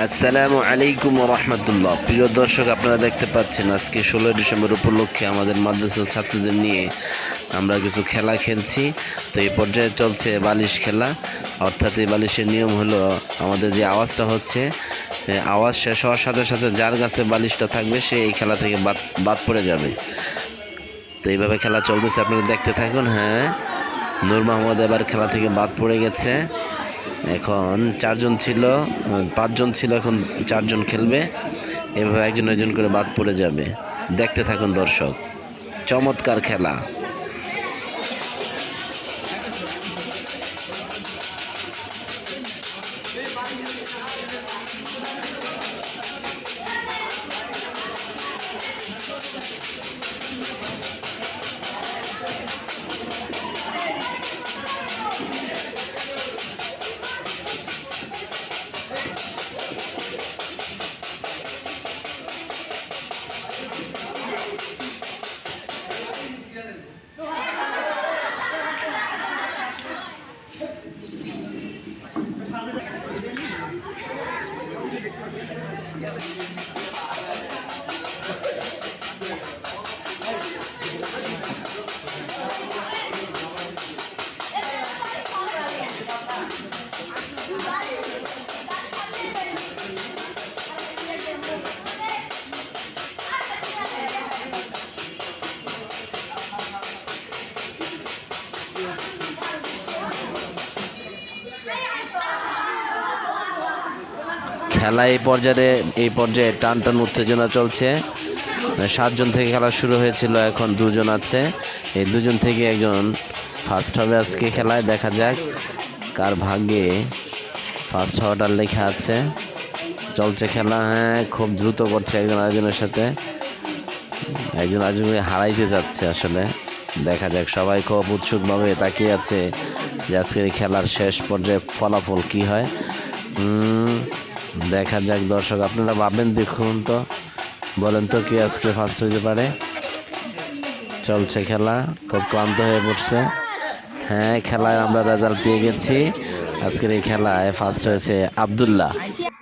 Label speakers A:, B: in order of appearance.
A: আসসালামু আলাইকুম রহমতুল্লাহ। প্রিয় দর্শক, আপনারা দেখতে পাচ্ছেন আজকে ষোলোই ডিসেম্বর উপলক্ষে আমাদের মাদ্রাসার ছাত্রদের নিয়ে আমরা কিছু খেলা খেলছি। তো এই পর্যায়ে চলছে বালিশ খেলা। অর্থাৎ এই বালিশের নিয়ম হলো, আমাদের যে আওয়াজটা হচ্ছে আওয়াজ শেষ হওয়ার সাথে সাথে যার কাছে বালিশটা থাকবে, সে এই খেলা থেকে বাদ বাদ পড়ে যাবে। তো এইভাবে খেলা চলতেছে, আপনারা দেখতে থাকুন। হ্যাঁ নূর মাহমুদ এবার খেলা থেকে বাদ পড়ে গেছে। এখন চারজন ছিল, পাঁচজন ছিল, এখন চারজন খেলবে। এভাবে একজন একজন করে বাদ পড়ে যাবে। দেখতে থাকুন দর্শক, চমৎকার খেলা। Я খেলা এই পর্যায়ে এই পর্যায়ে টান টান উত্তেজনা চলছে। সাতজন থেকে খেলা শুরু হয়েছিল, এখন দুজন আছে। এই দুজন থেকে একজন ফার্স্ট হবে আজকে খেলায়, দেখা যাক কার ভাগ্যে ফার্স্ট হওয়াটার লেখা আছে। চলছে খেলা হ্যাঁ খুব দ্রুত করছে একজন আরেকজনের সাথে। একজন আরেকজনকে হারাইতে যাচ্ছে আসলে। দেখা যাক, সবাই খুব উৎসুকভাবে তাকিয়ে আছে যে আজকের খেলার শেষ পর্যায়ে ফলাফল কি হয়। দেখা যাক দর্শক, আপনারা ভাবেন দেখুন তো। বলেন তো কে আজকে ফার্স্ট হইতে পারে? চলছে খেলা, খুব ক্লান্ত হয়ে পড়ছে। হ্যাঁ খেলায় আমরা রেজাল্ট পেয়ে গেছি। আজকের এই খেলায় ফার্স্ট হয়েছে আবদুল্লাহ।